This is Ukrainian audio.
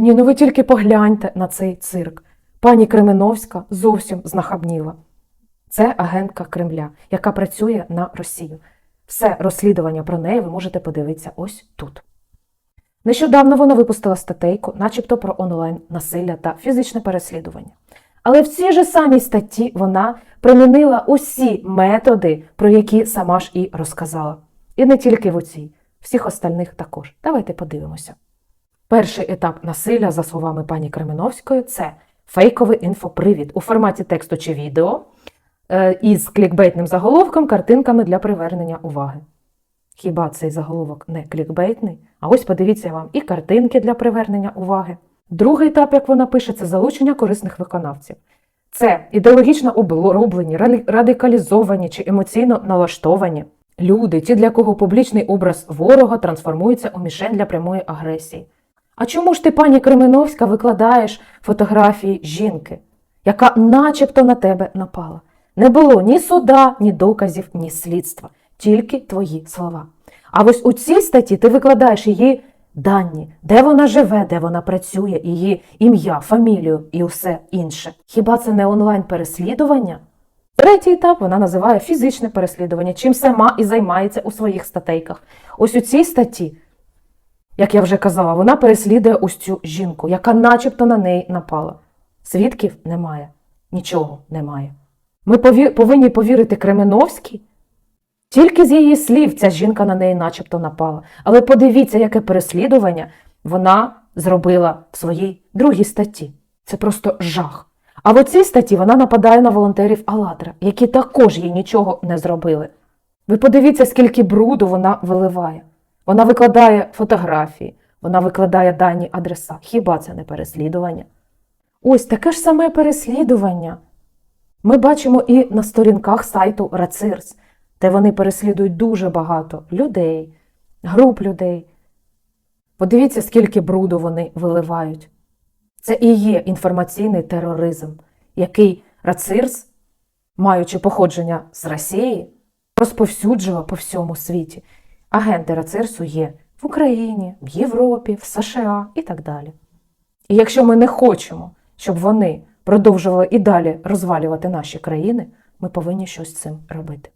Ні, ну ви тільки погляньте на цей цирк. Пані Кременовська зовсім знахабніла. Це агентка Кремля, яка працює на Росію. Все розслідування про неї ви можете подивитися ось тут. Нещодавно вона випустила статейку, начебто про онлайн насилля та фізичне переслідування. Але в цій же самій статті вона примінила усі методи, про які сама ж і розказала. І не тільки в оцій, всіх остальних також. Давайте подивимося. Перший етап насилля, за словами пані Кременовської, це фейковий інфопривід у форматі тексту чи відео е, із клікбейтним заголовком, картинками для привернення уваги. Хіба цей заголовок не клікбейтний? А ось подивіться вам і картинки для привернення уваги. Другий етап, як вона пише, це залучення корисних виконавців. Це ідеологічно оброблені, радикалізовані чи емоційно налаштовані люди, ті, для кого публічний образ ворога трансформується у мішень для прямої агресії. А чому ж ти, пані Кременовська, викладаєш фотографії жінки, яка начебто на тебе напала? Не було ні суда, ні доказів, ні слідства, тільки твої слова. А ось у цій статті ти викладаєш її дані, де вона живе, де вона працює, її ім'я, фамілію і усе інше. Хіба це не онлайн переслідування? Третій етап вона називає фізичне переслідування, чим сама і займається у своїх статейках. Ось у цій статті, як я вже казала, вона переслідує ось цю жінку, яка начебто на неї напала. Свідків немає, нічого немає. Ми повинні повірити Кременовській. Тільки з її слів ця жінка на неї начебто напала. Але подивіться, яке переслідування вона зробила в своїй другій статті. Це просто жах. А в оцій статті вона нападає на волонтерів Алатра, які також їй нічого не зробили. Ви подивіться, скільки бруду вона виливає. Вона викладає фотографії, вона викладає дані адреса. Хіба це не переслідування? Ось таке ж саме переслідування. Ми бачимо і на сторінках сайту Рацирс, де вони переслідують дуже багато людей, груп людей. Подивіться, скільки бруду вони виливають. Це і є інформаційний тероризм, який Рацирс, маючи походження з Росії, розповсюджував по всьому світі. Агенти Рацирсу є в Україні, в Європі, в США і так далі. І якщо ми не хочемо, щоб вони продовжували і далі розвалювати наші країни, ми повинні щось з цим робити.